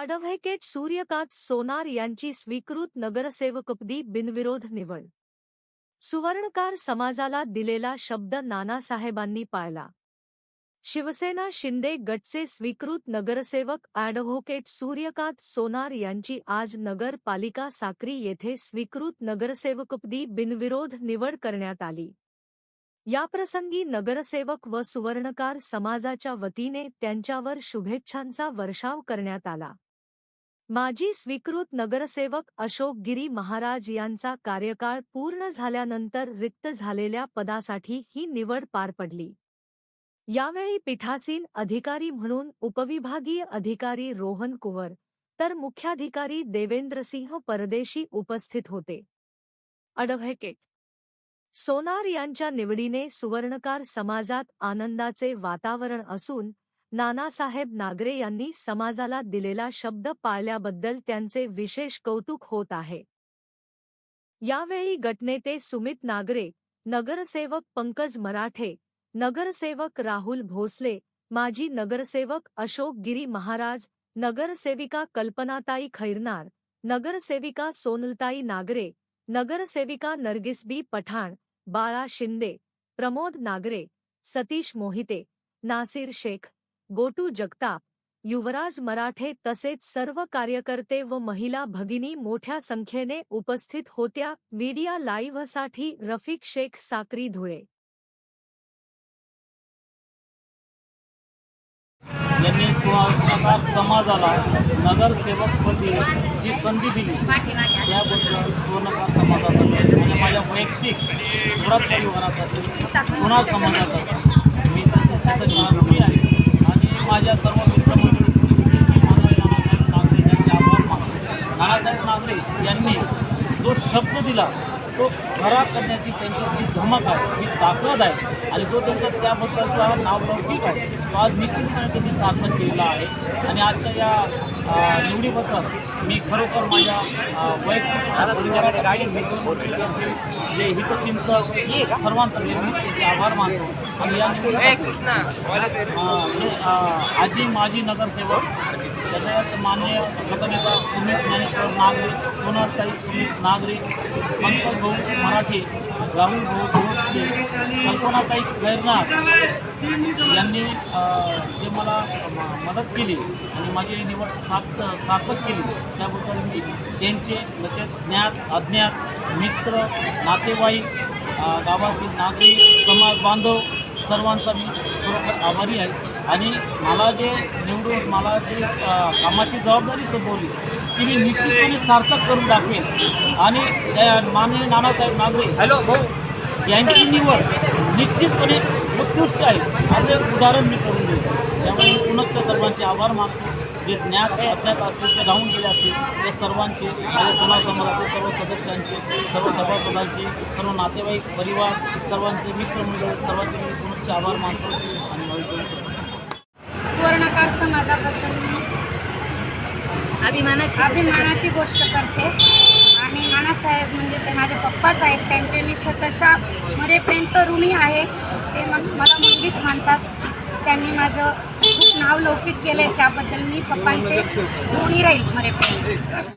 अडव्होकेट सूर्यकांत सोनार यांची स्वीकृत नगरसेवकपदी बिनविरोध निवड. सुवर्णकार समाजाला दिलेला शब्द नानासाहेबांनी पाळला. शिवसेना शिंदे गटचे स्वीकृत नगरसेवक अॅडव्होकेट सूर्यकांत सोनार यांची आज नगरपालिका साक्री येथे स्वीकृत नगरसेवकपदी बिनविरोध निवड करण्यात आली. याप्रसंगी नगरसेवक व सुवर्णकार समाजाच्या वतीने त्यांच्यावर शुभेच्छांचा वर्षाव करण्यात आला. माजी स्वीकृत नगरसेवक अशोक गिरी महाराज यांचा कार्यकाळ पूर्ण झाल्यानंतर रिक्त झालेल्या पदासाठी ही निवड पार पडली. यावेळी पीठासीन अधिकारी म्हणून उपविभागीय अधिकारी रोहन कुवर तर मुख्याधिकारी देवेंद्रसिंह परदेशी उपस्थित होते. अडव्होकेट सोनार यांच्या निवडीने सुवर्णकार समाजात आनंदाचे वातावरण असून नानासाहेब नागरे यांनी समाजाला दिलेला शब्द पाळल्याबद्दल त्यांचे विशेष कौतुक होत आहे. यावेळी गटनेते सुमित नागरे, नगरसेवक पंकज मराठे, नगरसेवक राहुल भोसले, माजी नगरसेवक अशोक गिरी महाराज, नगरसेविका कल्पनाताई खैरनार, नगरसेविका सोनलताई नागरे, नगरसेविका नर्गिसबी पठाण, बाळा शिंदे, प्रमोद नागरे, सतीश मोहिते, नासिर शेख गोटू जगताप युवराज मराठे तसेच सर्व कार्यकर्ते व महिला भगिनी मोठ्या संख्येने उपस्थित होत्या. मीडिया लाईव्हसाठी रफिक शेख साक्री धुळे. यांनी सुवर्णकार समाजाला नगरसेवकपदी जी संधी दिली त्याबद्दल सुवर्णकार समाजाचा म्हणजे माझ्या वैयक्तिक पुरातल्या विभागासाठी पुन्हा समाजाचा मी त्यांचे शतशनार्थी आहे. माझ्या सर्व मित्रमंडळी नानासाहेब नागरे नागरे यांनी जो शब्द दिला तो खरा करण्याची त्यांची जी धमक आहे जी ताकद आहे आणि जो त्यांचा त्याबद्दलचा नावलौकिक आहे. तो आज निश्चितपणे त्यांनी सार्थक केलेला आहे. आणि आजच्या या निवडीबद्दल मी खरोखर माझ्या वैयक्तिक मित्रमंडळी, जे हितचिंतक सर्वांचा मी त्यांचे आभार मानतो. आणि या निवडीत आजी माजी नगरसेवक त्याच्यात मान्य गटनेता सुमित ज्ञानेश्वर नागरे सोनारताई सुमित नागरे पंकज भाऊ मराठे राहुल भाऊ कल्पनाताई गैरनाथ यांनी जे मला मदत केली आणि माझी निवड सार्थ सार्थक केली त्याबद्दल मी त्यांचे तसेच ज्ञात अज्ञात मित्र नातेवाईक गावातील नागरिक समाज बांधव सर्वांचा मी खरोखर आभारी आहे. आणि मला जे निवडून मला जे कामाची जबाबदारी सोपवली ती मी निश्चितपणे सार्थक करून दाखवेन. आणि त्या माननीय नानासाहेब नागरे हॅलो भाऊ. यांची निवड निश्चितपणे उत्कृष्ट आहे असं एक उदाहरण मी करून देईल त्यामुळे मी पुनश्च सर्वांचे आभार मानतो. जे ज्ञात अज्ञात असतील ते राहून गेले असतील ते सर्वांचे माझ्या समाज समाजातील सर्व सदस्यांचे सर्व सभासदांचे सर्व नातेवाईक परिवार सर्वांचे मित्रमंडळ सर्वांचे मी पुनश्च आभार मानतो आणि भविष्य सुवर्णकार समाजाबद्दल मी अभिमानाची अभिमानाची गोष्ट करते. आणि नानासाहेब म्हणजे ते माझे पप्पाच आहेत त्यांचे मी शतशा मरेपर्यंत ऋणी आहे. ते मग मला मुलगीच मानतात. त्यांनी माझं खूप नाव लौकिक केलं आहे त्याबद्दल मी पप्पांचे ऋणी राहील मरेपर्यंत.